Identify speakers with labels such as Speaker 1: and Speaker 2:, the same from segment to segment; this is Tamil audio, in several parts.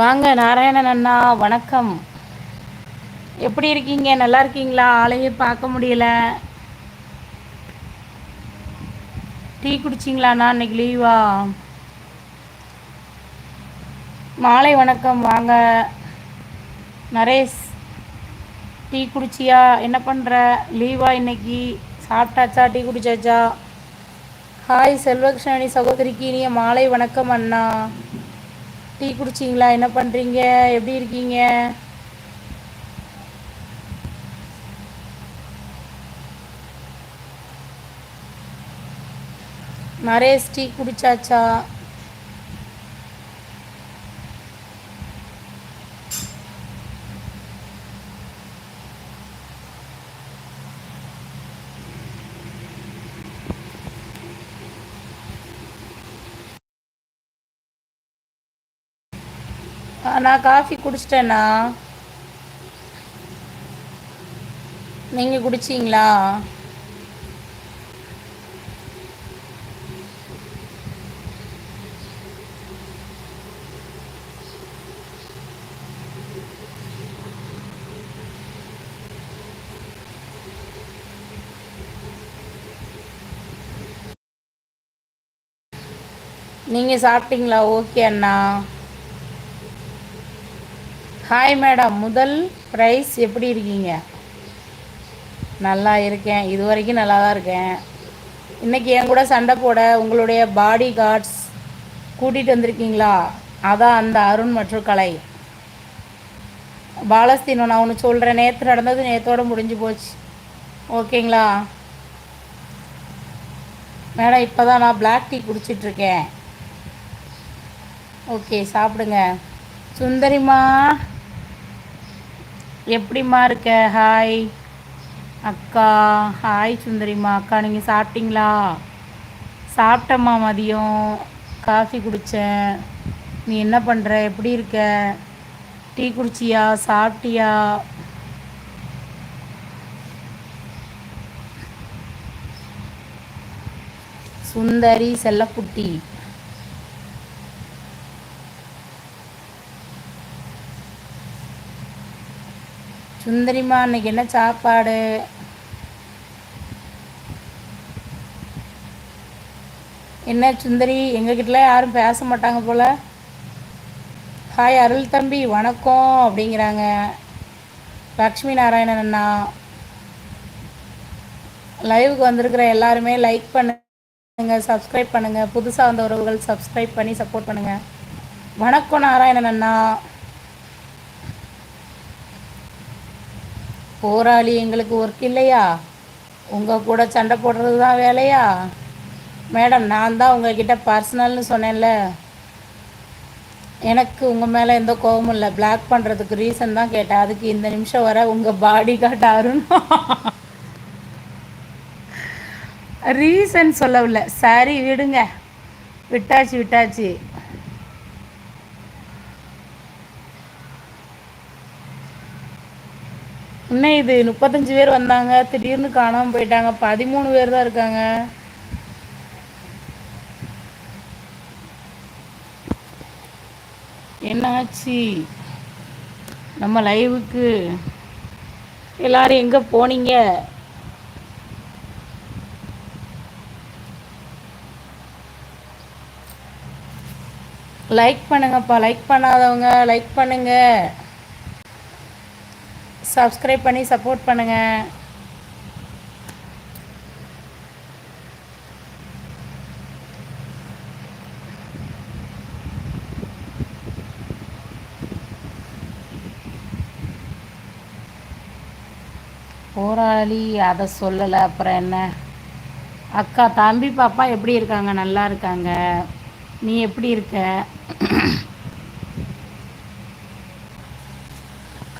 Speaker 1: வாங்க நாராயணன் அண்ணா வணக்கம். எப்படி இருக்கீங்க? நல்லா இருக்கீங்களா? ஆளையே பார்க்க முடியல. டீ குடிச்சிங்களாண்ணா இன்னைக்கு லீவா மாலை வணக்கம். வாங்க. நரேஷ் டீ குடிச்சியா? என்ன பண்ணுற லீவா இன்னைக்கு? சாப்பிட்டாச்சா? டீ குடிச்சாச்சா? ஹாய் செல்வகிருஷ்ணனி சகோதரிக்கு இனிய மாலை வணக்கம் அண்ணா. டீ குடிச்சிங்களா? என்ன பண்ணுறீங்க எப்படி இருக்கீங்க? நரேஷ் டீ குடிச்சாச்சா? நான் காஃபி குடிச்சிட்டேண்ணா நீங்கள் குடிச்சிங்களா? நீங்கள் சாப்பிட்டீங்களா? ஓகே அண்ணா. ஹாய் மேடம் முதல் ப்ரைஸ் எப்படி இருக்கீங்க? நல்லா இருக்கேன். இது வரைக்கும் நல்லா தான் இருக்கேன். இன்றைக்கி என் கூட சண்டை போட உங்களுடைய பாடி கார்ட்ஸ் கூட்டிகிட்டு வந்திருக்கீங்களா? அதான் அந்த அருண் மற்றும் கலை. பாலஸ்தீனம் நான் ஒன்று சொல்கிறேன் நேற்று நடந்தது நேற்றோட முடிஞ்சு போச்சு. ஓகேங்களா? மேடம் இப்போ தான் நான் பிளாக் டீ குடிச்சிட்ருக்கேன் ஓகே சாப்பிடுங்க. சுந்தரிம்மா. எப்படிம்மா இருக்க? ஹாய் அக்கா ஹாய் சுந்தரிம்மா. அக்கா நீங்கள் சாப்பிட்டீங்களா? சாப்பிட்டம்மா மதியம். காஃபி குடித்தேன் நீ என்ன பண்ணுற எப்படி இருக்க? டீ குடிச்சியா? சாப்பிட்டியா? சுந்தரி செல்லக்குட்டி. சுந்தரிம்மா இன்னைக்கு என்ன சாப்பாடு? என்ன சுந்தரி எங்ககிட்டலாம் யாரும் பேச மாட்டாங்க போல? ஹாய் அருள் தம்பி வணக்கம் அப்படிங்கிறாங்க. லக்ஷ்மி நாராயணன் அண்ணா. லைவுக்கு வந்திருக்கிற எல்லாருமே லைக் பண்ணுங்க சப்ஸ்கிரைப் பண்ணுங்க. புதுசாக வந்த உறவுகள் சப்ஸ்கிரைப் பண்ணி சப்போர்ட் பண்ணுங்க. வணக்கம் நாராயணன் அண்ணா. போராளி எங்களுக்கு ஒர்க் இல்லையா? உங்கள் கூட சண்டை போடுறது தான் வேலையா? மேடம் நான் தான் உங்ககிட்ட பர்சனல்னு சொன்னேன்ல. எனக்கு உங்கள் மேலே எந்த கோபமும் இல்லை. பிளாக் பண்ணுறதுக்கு ரீசன் தான் கேட்டேன். அதுக்கு இந்த நிமிஷம் வர உங்கள் பாடி கார்டு அருண் ரீசன் சொல்லவில்லை. சரி விடுங்க. விட்டாச்சு விட்டாச்சு. இன்னும் இது முப்பத்தஞ்சு பேர் வந்தாங்க. திடீர்னு காணாமல் போயிட்டாங்க. பதிமூணு பேர் தான் இருக்காங்க. என்னாச்சு? நம்ம லைவுக்கு எல்லாரும் எங்கே போனீங்க? லைக் பண்ணுங்கப்பா. லைக் பண்ணாதவங்க லைக் பண்ணுங்க. சப்ஸ்கிரைப் பண்ணி சப்போர்ட் பண்ணுங்க. போராளி அதை சொல்லலை அப்புறம் என்ன? அக்கா தம்பி பாப்பா எப்படி இருக்காங்க? நல்லா இருக்காங்க. நீ எப்படி இருக்க?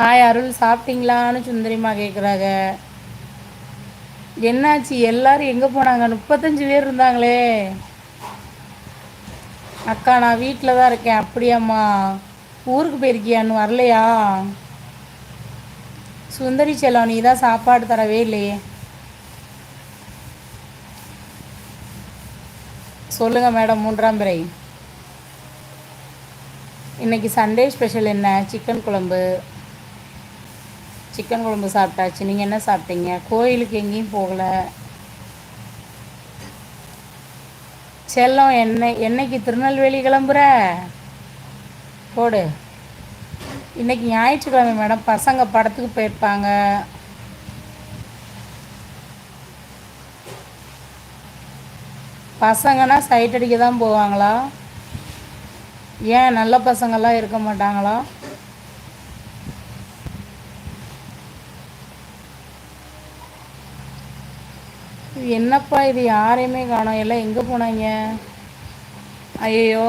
Speaker 1: ஹாய் அருள் சாப்பிட்டீங்களான்னு சுந்தரிமா கேட்குறாங்க என்னாச்சு? எல்லாரும் எங்கே போனாங்க? முப்பத்தஞ்சு பேர் இருந்தாங்களே. அக்கா நான் வீட்டில் தான் இருக்கேன். அப்படியாம்மா? ஊருக்கு போயிருக்கியான்னு வரலையா? சுந்தரி செல்லம் நீ தான் சாப்பாடு தரவே இல்லையே. சொல்லுங்கள் மேடம் மூன்றாம் பிறை. இன்றைக்கி சண்டே ஸ்பெஷல் என்ன? சிக்கன் குழம்பு. சிக்கன் குழம்பு சாப்பிட்டாச்சு. நீங்கள் என்ன சாப்பிட்டீங்க? கோயிலுக்கு எங்கேயும் போகலை. செல்லம் என்னை என்னைக்கு திருநெல்வேலி கிளம்புற? போடு. இன்னைக்கு ஞாயிற்றுக்கிழமை மேடம். பசங்க படத்துக்கு போயிருப்பாங்க. பசங்கன்னா சைட் அடிக்க தான் போவாங்களா? ஏன் நல்ல பசங்கள்லாம் இருக்க மாட்டாங்களா? என்னப்பா இது? யாரையுமே காணோம். எல்லாம் எங்கே போனாங்க? ஐயோ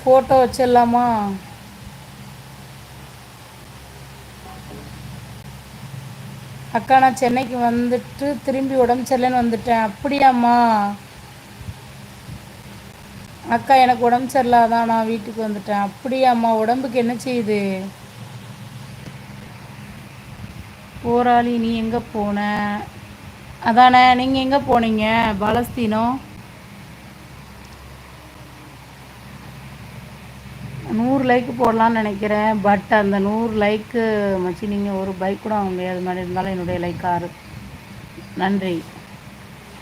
Speaker 1: ஃபோட்டோ வச்சிடலாமா? அக்கா நான் சென்னைக்கு வந்துட்டு திரும்பி உடம்பு சரியில்லைன்னு வந்துட்டேன். அப்படியாம்மா? அக்கா எனக்கு உடம்பு சரியில்லாதான் நான் வீட்டுக்கு வந்துட்டேன். அப்படியாம்மா? உடம்புக்கு என்ன செய்யுது? போராளி நீ எங்கே போன? அதானே நீங்கள் எங்கே போனீங்க? பாலஸ்தீனம் நூறு லைக்கு போடலான்னு நினைக்கிறேன். பட் அந்த நூறு லைக்கு மச்சி நீங்கள் ஒரு பைக் கூட வாங்க முடியாது. மாதிரி இருந்தாலும் என்னுடைய லைக் ஆறு. நன்றி.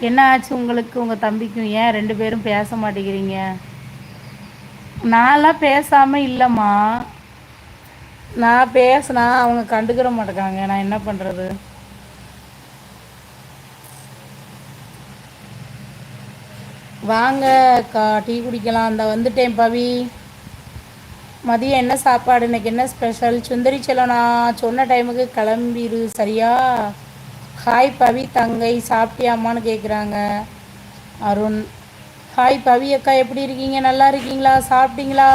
Speaker 1: என்ன ஆச்சு உங்களுக்கு? உங்கள் தம்பிக்கும் ஏன் ரெண்டு பேரும் பேச மாட்டேங்கிறீங்க? நான்லாம் பேசாமல் இல்லைம்மா. நான் பேசினா அவங்க கண்டுக்கிற மாட்டேங்காங்க நான் என்ன பண்ணுறது வாங்க அக்கா டீ குடிக்கலாம். அந்த வந்துட்டேன் பவி. மதியம் என்ன சாப்பாடு? இன்னைக்கு என்ன ஸ்பெஷல் சுந்தரி செல்லனா சொன்ன டைமுக்கு கிளம்பிடு சரியா? ஹாய் பவி தங்கை சாப்பிட்டியாமான்னு கேட்குறாங்க அருண். ஹாய் பவி அக்கா எப்படி இருக்கீங்க? நல்லா இருக்கீங்களா? சாப்பிட்டீங்களா?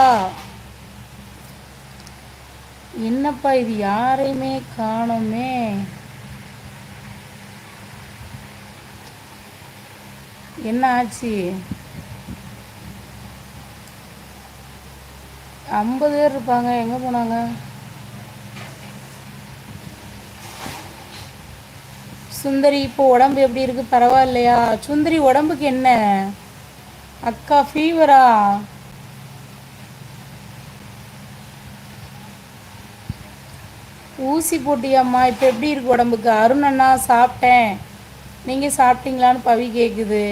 Speaker 1: என்னப்பா இது? யாரையுமே காணோமே. என்ன ஆச்சு? ஐம்பது பேர் இருப்பாங்க. எங்கே போனாங்க? சுந்தரி இப்போ உடம்பு எப்படி இருக்கு? பரவாயில்லையா? சுந்தரி உடம்புக்கு என்ன? அக்கா ஃபீவரா ஊசி போட்டியாம்மா. இப்போ எப்படி இருக்கு உடம்புக்கு? அருண் அண்ணா சாப்பிட்டேன். நீங்கள் சாப்பிட்டீங்களான்னு பவி கேட்குது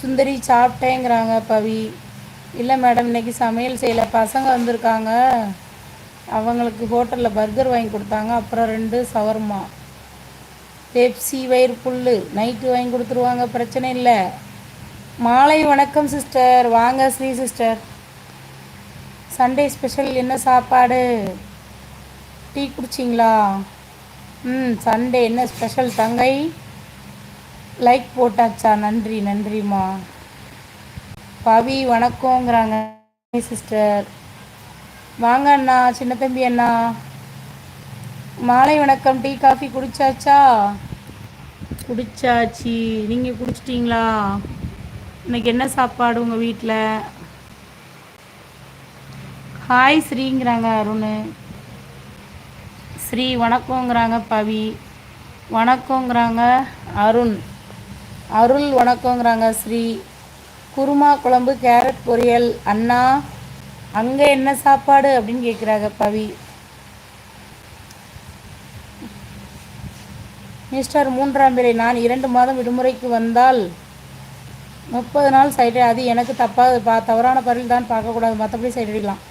Speaker 1: சுந்தரி சாப்பிட்டேங்கிறாங்க பவி. இல்லை மேடம் இன்னைக்கு சமையல் செய்யலை. பசங்க வந்திருக்காங்க. அவங்களுக்கு ஹோட்டலில் பர்கர் வாங்கி கொடுத்தாங்க. அப்புறம் ரெண்டு சவர்மா. பெப்சி வயிறு புல்லு. நைட்டு வாங்கி கொடுத்துருவாங்க. பிரச்சனை இல்லை. மாலை வணக்கம் சிஸ்டர் வாங்க ஸ்ரீ சிஸ்டர் சண்டே ஸ்பெஷல் என்ன சாப்பாடு? டீ குடிச்சிங்களா? ம் சண்டே என்ன ஸ்பெஷல் தங்கை? லைக் போட்டாச்சா? நன்றி நன்றிம்மா. பவி வணக்கங்கிறாங்க சிஸ்டர் வாங்க அண்ணா சின்ன தம்பி அண்ணா. மாலை வணக்கம் டீ காஃபி குடிச்சாச்சா? குடிச்சாச்சு. நீங்கள் குடிச்சிட்டிங்களா? இன்னைக்கு என்ன சாப்பாடு உங்கள் வீட்டில் ஹாய் ஸ்ரீங்கிறாங்க அருண். ஸ்ரீ வணக்கங்கிறாங்க பவி. வணக்கங்கிறாங்க அருண். அருள் வணக்கங்கிறாங்க. ஸ்ரீ குருமா குழம்பு கேரட் பொரியல் அண்ணா அங்கே என்ன சாப்பாடு அப்படின்னு கேட்குறாங்க பவி. மிஸ்டர் மூன்றாம் பிறை நான் இரண்டு மாதம் விடுமுறைக்கு வந்தால் முப்பது நாள் சைடு அது எனக்கு தப்பாக பா தவறான பரில் தான் பார்க்கக்கூடாது. மற்றபடி சைடு அடிக்கலாம்.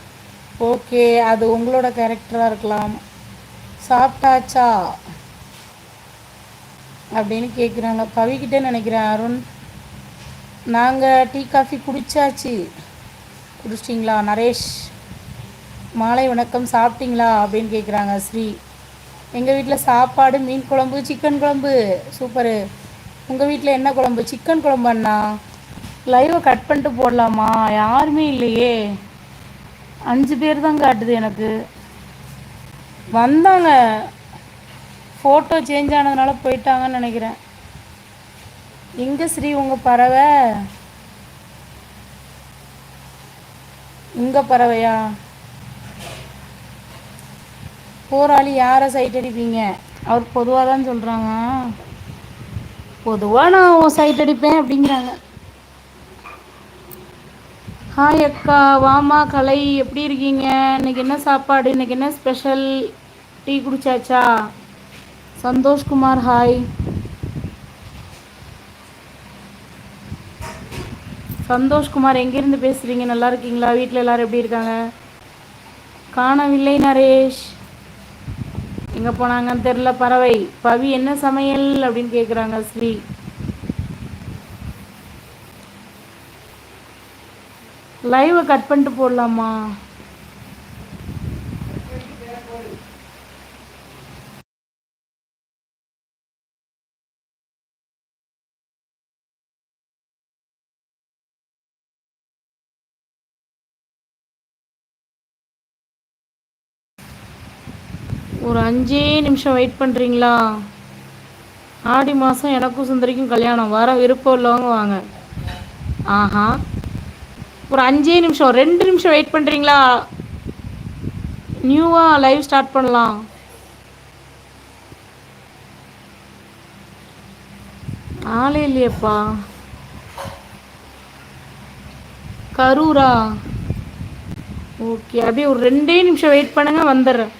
Speaker 1: ஓகே அது உங்களோட கேரக்டராக இருக்கலாம். சாப்பிட்டாச்சா? அப்படின்னு கேட்குறாங்க கவிக்கிட்டே நினைக்கிறேன் அருண். நாங்கள் டீ காஃபி குடித்தாச்சு குடிச்சிட்டிங்களா? நரேஷ் மாலை வணக்கம் சாப்பிட்டீங்களா? அப்படின்னு கேட்குறாங்க ஸ்ரீ. எங்கள் வீட்டில் சாப்பாடு மீன் குழம்பு சிக்கன் குழம்பு. சூப்பரு. உங்கள் வீட்டில் என்ன குழம்பு? சிக்கன் குழம்பு அண்ணா. லைவை கட் பண்ணிட்டு போடலாமா? யாருமே இல்லையே. அஞ்சு பேர் தான் காட்டுது எனக்கு. வந்தாங்க. ஃபோட்டோ சேஞ்ச் ஆனதுனால போயிட்டாங்கன்னு நினைக்கிறேன். எங்கே ஸ்ரீ உங்கள் பறவை? உங்கள் பறவையா? போராளி யாரை சைட் அடிப்பீங்க? அவர் பொதுவாக தான் சொல்கிறாங்க பொதுவாக நான் சைட் அடிப்பேன் அப்படிங்கிறாங்க. ஹாய் அக்கா வாமா கலை எப்படி இருக்கீங்க? இன்னைக்கு என்ன சாப்பாடு? இன்னைக்கு என்ன ஸ்பெஷல் டீ குடிச்சாச்சா? சந்தோஷ்குமார் ஹாய். சந்தோஷ்குமார் எங்கேருந்து பேசுகிறீங்க நல்லா இருக்கீங்களா? வீட்டில் எல்லோரும் எப்படி இருக்காங்க? காணவில்லை நரேஷ். எங்கே போனாங்கன்னு தெரில பறவை. பவி என்ன சமையல் அப்படின்னு கேட்குறாங்க ஸ்ரீ. லைவை கட் பண்ணிட்டு போடலாமா? ஒரு அஞ்சே நிமிஷம் வெயிட் பண்ணுறீங்களா ஆடி மாதம் எனக்கும் சுந்தரிக்கும் கல்யாணம். வர விருப்பம் உள்ளவங்க வாங்க. ஆஹா. ஒரு அஞ்சே நிமிஷம் ரெண்டு நிமிஷம் வெயிட் பண்ணுறீங்களா நியூவாக லைவ் ஸ்டார்ட் பண்ணலாம். ஆளே இல்லையேப்பா. கரூரா? ஓகே அப்படியே ஒரு ரெண்டே நிமிஷம் வெயிட் பண்ணுங்க வந்துடுறேன்.